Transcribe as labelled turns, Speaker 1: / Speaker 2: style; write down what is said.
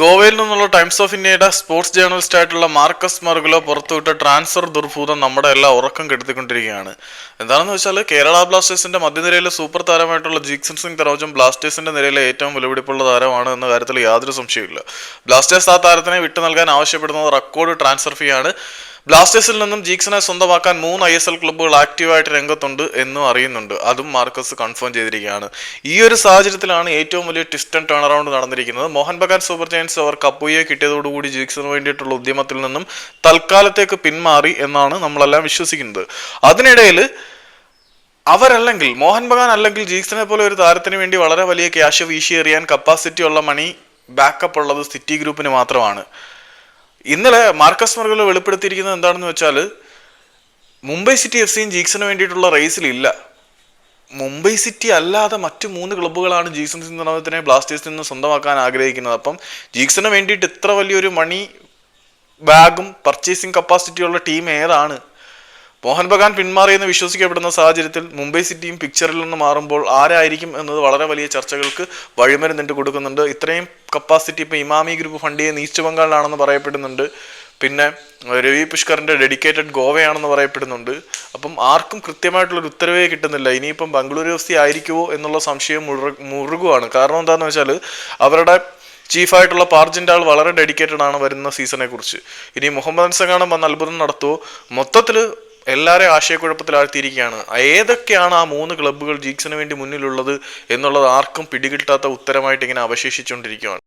Speaker 1: ഗോവയിൽ നിന്നുള്ള times of ഇന്ത്യയുടെ സ്പോർട്സ് ജേർണലിസ്റ്റ് ആയിട്ടുള്ള മാർക്കസ് മർഗുലോ പുറത്തുവിട്ട ട്രാൻസ്ഫർ ദുർഭൂതം നമ്മുടെ എല്ലാം ഉറക്കം കെടുത്തിക്കൊണ്ടിരിക്കുകയാണ്. എന്താണെന്ന് വെച്ചാൽ കേരള ബ്ലാസ്റ്റേഴ്സിന്റെ മധ്യനിരയിലെ സൂപ്പർ താരമായിട്ടുള്ള ജീക്സൺ സിംഗ് തറോജും ബ്ലാസ്റ്റേഴ്സിന്റെ നിരയിലെ ഏറ്റവും വിലപിടിപ്പുള്ള താരമാണ് എന്ന കാര്യത്തിൽ യാതൊരു സംശയമില്ല ബ്ലാസ്റ്റേഴ്സ് ആ താരത്തിനെ വിട്ടു നൽകാൻ ആവശ്യപ്പെടുന്നത് റെക്കോർഡ് ട്രാൻസ്ഫർ ഫീ ആണ് ബ്ലാസ്റ്റേഴ്സിൽ നിന്നും ജീക്സനെ സ്വന്തമാക്കാൻ മൂന്ന് ഐ എസ് എൽ ക്ലബ്ബുകൾ ആക്റ്റീവായിട്ട് രംഗത്തുണ്ട് എന്നും അറിയുന്നുണ്ട്. അതും മാർക്കസ് കൺഫേം ചെയ്തിരിക്കുകയാണ്. ഈ ഒരു സാഹചര്യത്തിലാണ് ഏറ്റവും വലിയ ട്വിസ്റ്റ് ആൻഡ് ടേൺ അറൗണ്ട് നടന്നിരിക്കുന്നത്. മോഹൻ ബഗാൻ സൂപ്പർ ജയൻസ് അവർ കപ്പുയെ കിട്ടിയതോടുകൂടി ജീക്സിന് വേണ്ടിയിട്ടുള്ള ഉദ്യമത്തിൽ നിന്നും തൽക്കാലത്തേക്ക് പിന്മാറി എന്നാണ് നമ്മളെല്ലാം വിശ്വസിക്കുന്നത്. അതിനിടയിൽ അവരല്ലെങ്കിൽ മോഹൻ ബഗാൻ അല്ലെങ്കിൽ ജീക്സിനെ പോലെ ഒരു താരത്തിന് വേണ്ടി വളരെ വലിയ ക്യാഷ് വീശി എറിയാൻ കപ്പാസിറ്റി ഉള്ള മണി ബാക്കപ്പ് ഉള്ളത് സിറ്റി ഗ്രൂപ്പിന് മാത്രമാണ്. ഇന്നലെ മാർക്കസ് മർഗലോ വെളിപ്പെടുത്തിയിരിക്കുന്നത് എന്താണെന്ന് വെച്ചാൽ മുംബൈ സിറ്റി എഫ് സിയും ജീക്സിന് വേണ്ടിയിട്ടുള്ള റേസിലില്ല മുംബൈ സിറ്റി അല്ലാതെ മറ്റു മൂന്ന് ക്ലബ്ബുകളാണ് ജീക്സൺ സിന്ധനത്തിനെ ബ്ലാസ്റ്റേഴ്സിൽ നിന്ന് സ്വന്തമാക്കാൻ ആഗ്രഹിക്കുന്നത്. അപ്പം ജീക്സിന് വേണ്ടിയിട്ട് ഇത്ര വലിയൊരു മണി ബാഗും പർച്ചേസിങ് കപ്പാസിറ്റിയുള്ള ടീം ഏതാണ്? മോഹൻ ബഗാൻ പിന്മാറിയെന്ന് വിശ്വസിക്കപ്പെടുന്ന സാഹചര്യത്തിൽ മുംബൈ സിറ്റിയും പിക്ചറിൽ നിന്ന് മാറുമ്പോൾ ആരായിരിക്കും എന്നത് വളരെ വലിയ ചർച്ചകൾക്ക് വഴിമരുന്നിട്ട് കൊടുക്കുന്നുണ്ട്. ഇത്രയും കപ്പാസിറ്റി ഇപ്പോൾ ഇമാമി ഗ്രൂപ്പ് ഫണ്ട് ചെയ്യുന്ന ഈസ്റ്റ് ബംഗാളിലാണെന്ന് പറയപ്പെടുന്നുണ്ട്. പിന്നെ രവി പുഷ്കറിന്റെ ഡെഡിക്കേറ്റഡ് ഗോവയാണെന്ന് പറയപ്പെടുന്നുണ്ട്. അപ്പം ആർക്കും കൃത്യമായിട്ടുള്ളൊരു ഉത്തരവേ കിട്ടുന്നില്ല. ഇനിയിപ്പം ബംഗളൂരു എഫ് സി ആയിരിക്കുമോ എന്നുള്ള സംശയം മുറ മുറുകുവാണ്. കാരണം എന്താണെന്ന് വെച്ചാൽ അവരുടെ ചീഫായിട്ടുള്ള പാർജിന്റെ ആൾ വളരെ ഡെഡിക്കേറ്റഡ് ആണ് വരുന്ന സീസണെക്കുറിച്ച് ഇനി മുഹമ്മദ് അൻസങ്ങാണം വന്ന് അത്ഭുതം നടത്തുമോ മൊത്തത്തിൽ എല്ലാവരെയും ആശയക്കുഴപ്പത്തിലാഴ്ത്തിയിരിക്കുകയാണ് ഏതൊക്കെയാണ് ആ മൂന്ന് ക്ലബ്ബുകൾ ജീക്സിന് വേണ്ടി മുന്നിലുള്ളത് എന്നുള്ളത് ആർക്കും പിടികിട്ടാത്ത ഉത്തരമായിട്ട് ഇങ്ങനെ അവശേഷിച്ചുകൊണ്ടിരിക്കുകയാണ്.